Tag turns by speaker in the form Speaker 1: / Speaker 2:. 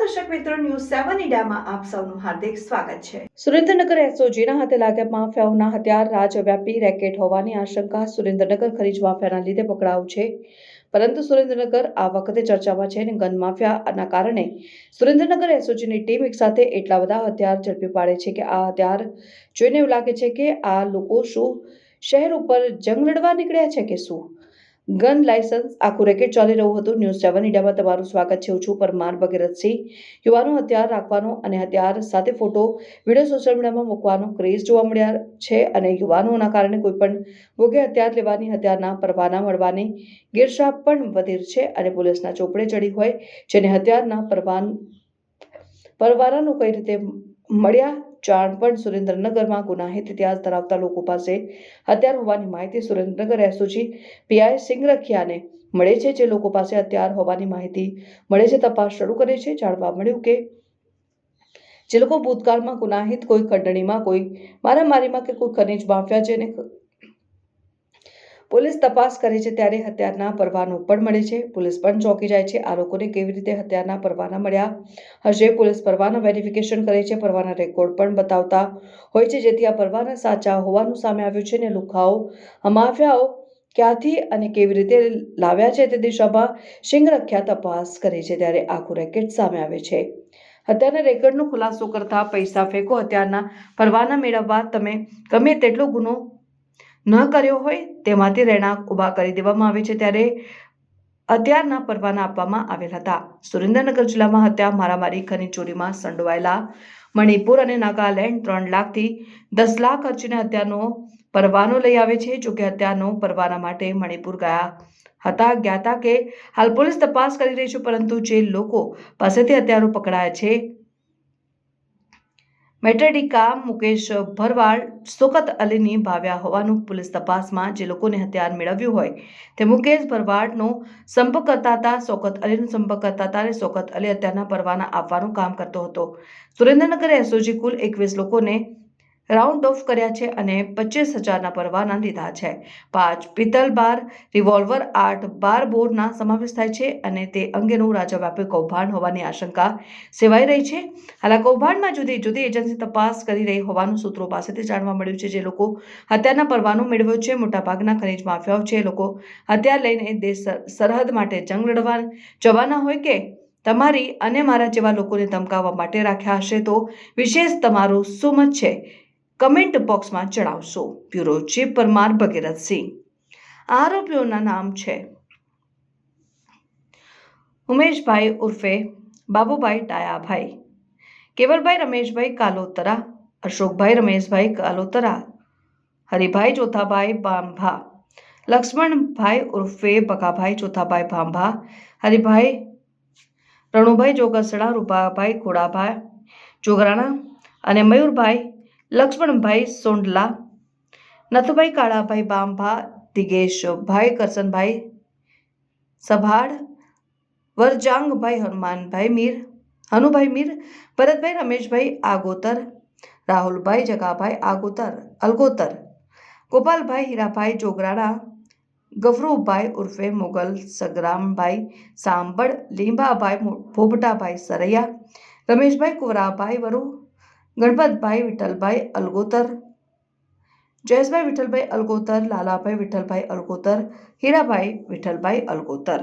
Speaker 1: મીડિયામાં આપ સૌનું હાર્દિક સ્વાગત છે.
Speaker 2: સુરેન્દ્રનગર એસઓજીના હાથે લાગ્યા માફિયાઓના હથિયાર રાજવ્યાપી રેકેટ હોવાની આશંકા સુરેન્દ્રનગર ખરીજ માફિયાના લીધે પકડાવ છે. પરંતુ સુરેન્દ્રનગર આ વખતે ચર્ચામાં છે અને ગન માફિયાના કારણે સુરેન્દ્રનગર એસઓજીની ટીમ એક સાથે એટલા બધા હથિયાર ઝડપી પાડે છે કે આ હથિયાર જોઈને એવું લાગે છે કે આ લોકો શું શહેર ઉપર જંગ લડવા નીકળ્યા છે કે શું? ગન લાયસન્સ આખું રેકેટ ચાલી રહ્યું હતું. ન્યૂઝ સેવન ઇન્ડિયામાં તમારું સ્વાગત છે. હું છું પરમાર ભગીરથસિંહ યુવાનો હથિયાર રાખવાનો અને હથિયાર સાથે ફોટો, વીડિયો સોશિયલ મીડિયામાં મૂકવાનો ક્રેઝ જોવા મળ્યા છે અને યુવાનોના કારણે કોઈપણ ભોગે હથિયાર લેવાની, હથિયારના પરવાના મળવાની ગીરશા પણ વધેર છે અને પોલીસના ચોપડે ચડી હોય, જેને હથિયારના પરવાન પરવાનાનો કઈ રીતે મળ્યા. જાણ પણ સુરેન્દ્રનગરમાં ગુનાહિત ઇતિહાસ ધરાવતા લોકો પાસે હથિયાર હોવાની માહિતી સુરેન્દ્રનગર એસઓજી પીઆઈ સિંગરખિયાને મળે છે, જે લોકો પાસે હથિયાર હોવાની માહિતી મળે છે. તપાસ શરૂ કરે છે. જાણવા મળ્યું કે જે લોકો ભૂતકાળમાં ગુનાહિત કોઈ ખંડણીમાં, કોઈ મારામારીમાં કે કોઈ ખનીજ માફિયા છે અને પોલીસ તપાસ કરે છે ત્યારે હત્યારના પરવાનો પણ મળે છે. પોલીસ પણ ચોંકી જાય છે. આ લોકોને કેવી રીતે હત્યારના પરવાના મળ્યા? હશે. પોલીસ પરવાના વેરિફિકેશન કરે છે. પરવાના રેકોર્ડ પણ બતાવતા હોય છે. જેથી આ પરવાના સાચા હોવાનું સામે આવ્યું છે ને લુખાઓ આ માફિયાઓ ક્યાંથી અને કેવી રીતે લાવ્યા છે તે દિશામાં સિંગરખ્યા તપાસ કરે છે ત્યારે આખું રેકેટ સામે આવે છે. હત્યાના રેકર્ડનો ખુલાસો કરતા પૈસા ફેંકો. હત્યારના પરવાના મેળવવા તમે ગમે તેટલો ગુનો ન કર્યો હોય તેમાંથી રહેણાંક ઊભા કરી દેવામાં આવે છે ત્યારે હત્યારના પરવાના આપવામાં આવેલ હતા. સુરેન્દ્રનગર જિલ્લામાં હત્યા, મારામારી, ખનીજ ચોરીમાં સંડોવાયેલા મણિપુર અને નાગાલેન્ડ ત્રણ લાખથી દસ લાખ ખર્ચીને હત્યાનો પરવાનો લઈ આવે છે. જોકે હત્યાનો પરવાના માટે મણિપુર ગયા હતા ગયા હતા કે હાલ પોલીસ તપાસ કરી રહી છે, પરંતુ જે લોકો પાસેથી હત્યારો પકડાયા છે મેટ્રેડિકા મુકેશ ભરવાડ, સોકત અલીની ભાવ્યા હોવાનું પોલીસ તપાસમાં જે લોકોને હથિયાર મેળવ્યું હોય તે મુકેશ ભરવાડનો સંપર્ક કરતા હતા સોકત અલીનો સંપર્ક કરતા હતા અને સોકત અલી હત્યાના પરવાના આપવાનું કામ કરતો હતો. સુરેન્દ્રનગર એસઓજી કુલ એકવીસ લોકોને રાઉન્ડ ઓફ કર્યા છે અને પચીસ હજારના પરવાના લીધા છે. પાંચ પિત્તલ બાર, રિવોલ્વર આઠ બાર બોરના સમાવેશ થાય છે અને તે અંગેનું રાજ્યવ્યાપી કૌભાંડ હોવાની આશંકા સેવાઈ રહી છે. હાલ આ કૌભાંડમાં જુદી જુદી એજન્સી તપાસ કરી રહી હોવાનું સૂત્રો પાસેથી જાણવા મળ્યું છે. જે લોકો હત્યાના પરવાનો મેળવ્યો છે, મોટાભાગના ખનીજ માફિયાઓ છે. લોકો હત્યા લઈને દેશ સરહદ માટે જંગ લડવા જવાના હોય કે તમારી અને મારા જેવા લોકોને ધમકાવવા માટે રાખ્યા હશે તો વિશેષ તમારું શું મત છે. કમેન્ટ બોક્સમાં જણાવશો. Bureau chief Parmar Bhagirathsinh. આરોપીઓના નામ છે ઉમેશભાઈ ઉર્ફે બાબુભાઈ ડાયાભાઈ કેવલભાઈ રમેશભાઈ કાલોતરા, અશોકભાઈ રમેશભાઈ કાલોતરા, હરિભાઈ ચોથાભાઈ બાંભા લક્ષ્મણભાઈ ઉર્ફે બકાભાઈ ચોથાભાઈ ભાંભા, હરિભાઈ રણુભાઈ જોગસડા, રૂપાભાઈ ખોડાભાઈ જોગરાણા અને મયુરભાઈ લક્ષ્મણભાઈ સોંડલા, નથુભાઈ કાળાભાઈ બાંભા દિગેશભાઈ કરસનભાઈ સભાડ વરજાંગભાઈ હનુમાનભાઈ મીર, હનુભાઈ મીર, ભરતભાઈ રમેશભાઈ આગોતર, રાહુલભાઈ જગાભાઈ આગોતર, અલગોતર, ગોપાલભાઈ હીરાભાઈ જોગરાણા, ગફરુભાઈ ઉર્ફે મુગલ, સગરામભાઈ સાંભળ, લીંબાભાઈ ભોબટાભાઈ સરૈયા, રમેશભાઈ કુવરાભાઈ વરુ ગણપતભાઈ વિઠ્ઠલભાઈ અલગોતર જયેશભાઈ વિઠ્ઠલભાઈ અલગોતર લાલાભાઈ વિઠ્ઠલભાઈ અલગોતર હીરાભાઈ વિઠ્ઠલભાઈ અલગોતર.